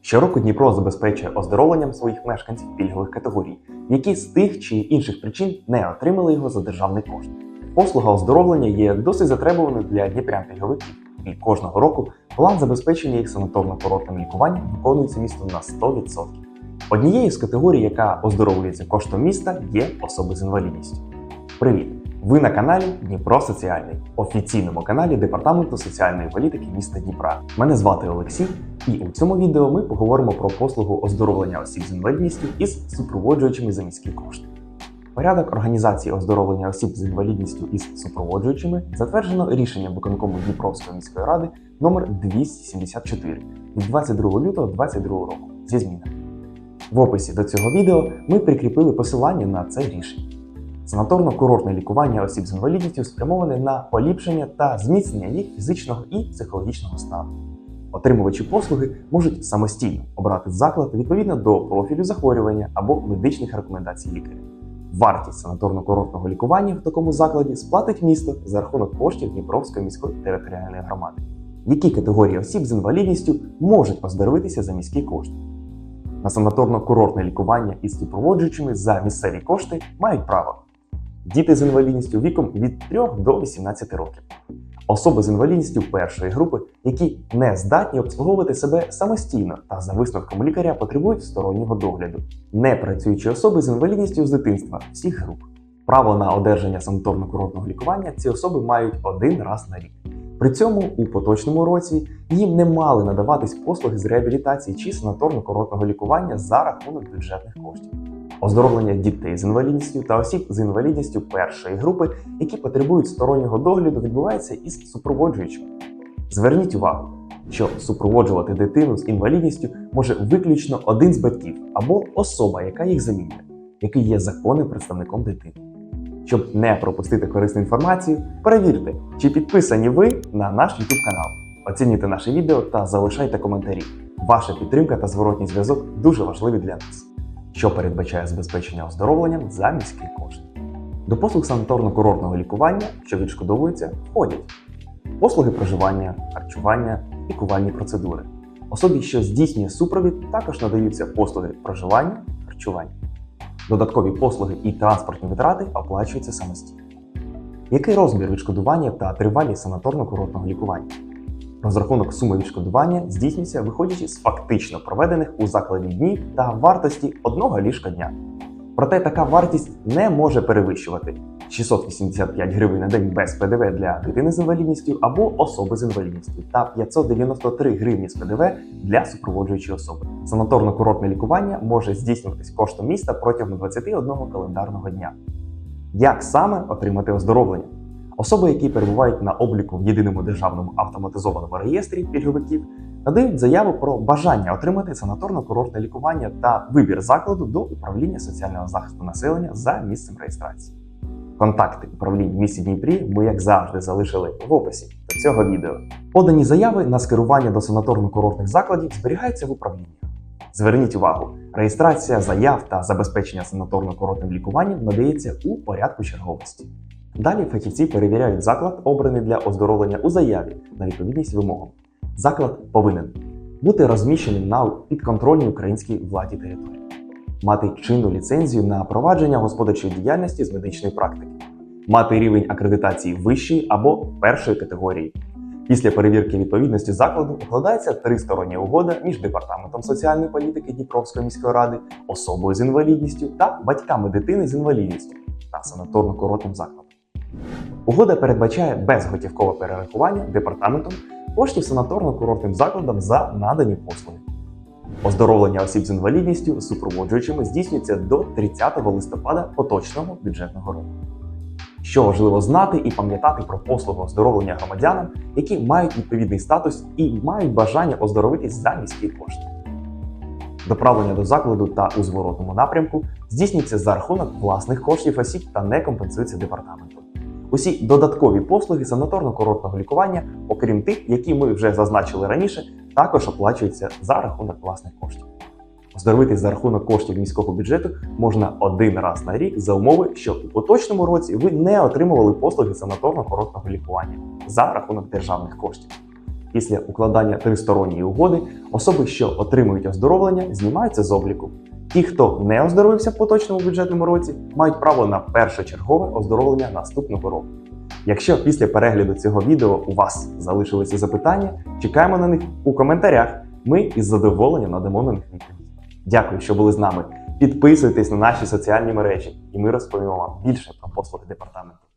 Щороку Дніпро забезпечує оздоровленням своїх мешканців пільгових категорій, які з тих чи інших причин не отримали його за державний кошт. Послуга оздоровлення є досить затребуваною для дніпрян пільговиків, і кожного року план забезпечення їх санаторно-курортним лікуванням виконується містом на 100%. Однією з категорій, яка оздоровлюється коштом міста, є особи з інвалідністю. Привіт! Ви на каналі Дніпро Соціальний, офіційному каналі Департаменту соціальної політики міста Дніпра. Мене звати Олексій, і у цьому відео ми поговоримо про послугу оздоровлення осіб з інвалідністю із супроводжуючими за міські кошти. Порядок організації оздоровлення осіб з інвалідністю із супроводжуючими затверджено рішенням виконкому Дніпровської міської ради номер 274 від 22 лютого 2022 року зі змінами. В описі до цього відео ми прикріпили посилання на це рішення. Санаторно-курортне лікування осіб з інвалідністю спрямоване на поліпшення та зміцнення їх фізичного і психологічного стану. Отримувачі послуги можуть самостійно обрати заклад відповідно до профілю захворювання або медичних рекомендацій лікаря. Вартість санаторно-курортного лікування в такому закладі сплатить місто за рахунок коштів Дніпровської міської територіальної громади. Які категорії осіб з інвалідністю можуть оздоровитися за міські кошти? На санаторно-курортне лікування із супроводжуючими за місцеві кошти мають право діти з інвалідністю віком від 3 до 18 років, особи з інвалідністю першої групи, які не здатні обслуговувати себе самостійно та за висновком лікаря потребують стороннього догляду, не працюючі особи з інвалідністю з дитинства всіх груп. Право на одержання санаторно-курортного лікування ці особи мають один раз на рік. При цьому у поточному році їм не мали надаватись послуги з реабілітації чи санаторно-курортного лікування за рахунок бюджетних коштів. Оздоровлення дітей з інвалідністю та осіб з інвалідністю першої групи, які потребують стороннього догляду, відбувається із супроводжуючим. Зверніть увагу, що супроводжувати дитину з інвалідністю може виключно один з батьків або особа, яка їх замінює, який є законним представником дитини. Щоб не пропустити корисну інформацію, перевірте, чи підписані ви на наш YouTube канал. Оцінюйте наше відео та залишайте коментарі. Ваша підтримка та зворотній зв'язок дуже важливі для нас, що передбачає забезпечення оздоровленням за міський кошт. До послуг санаторно-курортного лікування, що відшкодовуються, входять послуги проживання, харчування, лікувальні процедури. Особі, що здійснює супровід, також надаються послуги проживання, харчування. Додаткові послуги і транспортні витрати оплачуються самостійно. Який розмір відшкодування та тривалість санаторно-курортного лікування? Розрахунок суми відшкодування здійснюється виходячи з фактично проведених у закладі днів та вартості одного ліжка дня. Проте така вартість не може перевищувати 685 гривень на день без ПДВ для дитини з інвалідністю або особи з інвалідністю та 593 гривні з ПДВ для супроводжуючої особи. Санаторно-курортне лікування може здійснюватись коштом міста протягом 21 календарного дня. Як саме отримати оздоровлення? Особи, які перебувають на обліку в єдиному державному автоматизованому реєстрі пільговиків, надають заяву про бажання отримати санаторно-курортне лікування та вибір закладу до управління соціального захисту населення за місцем реєстрації. Контакти управління в місті Дніпрі ми, як завжди, залишили в описі до цього відео. Подані заяви на скерування до санаторно-курортних закладів зберігаються в управлінні. Зверніть увагу, реєстрація заяв та забезпечення санаторно-курортним лікуванням надається у порядку черговості. Далі фахівці перевіряють заклад, обраний для оздоровлення у заяві на відповідність вимогам. Заклад повинен бути розміщеним на підконтрольній українській владі території, мати чинну ліцензію на провадження господарчої діяльності з медичної практики, мати рівень акредитації вищої або першої категорії. Після перевірки відповідності закладу укладається тристороння угода між департаментом соціальної політики Дніпровської міської ради, особою з інвалідністю та батьками дитини з інвалідністю та санаторно-курортним закладом. Угода передбачає безготівкове перерахування департаментом коштів санаторно-курортним закладам за надані послуги. Оздоровлення осіб з інвалідністю супроводжуючими здійснюється до 30 листопада поточного бюджетного року. Що важливо знати і пам'ятати про послугу оздоровлення громадянам, які мають відповідний статус і мають бажання оздоровитись за міські кошти. Доправлення до закладу та у зворотному напрямку здійснюється за рахунок власних коштів осіб та не компенсується департаментом. Усі додаткові послуги санаторно-курортного лікування, окрім тих, які ми вже зазначили раніше, також оплачуються за рахунок власних коштів. Оздоровитись за рахунок коштів міського бюджету можна один раз на рік за умови, що у поточному році ви не отримували послуги санаторно-курортного лікування за рахунок державних коштів. Після укладання тристоронньої угоди особи, що отримують оздоровлення, знімаються з обліку. Ті, хто не оздоровився в поточному бюджетному році, мають право на першочергове оздоровлення наступного року. Якщо після перегляду цього відео у вас залишилися запитання, чекаємо на них у коментарях. Ми із задоволенням надамо на них відповідь. Дякую, що були з нами. Підписуйтесь на наші соціальні мережі, і ми розповімо вам більше про послуги департаменту.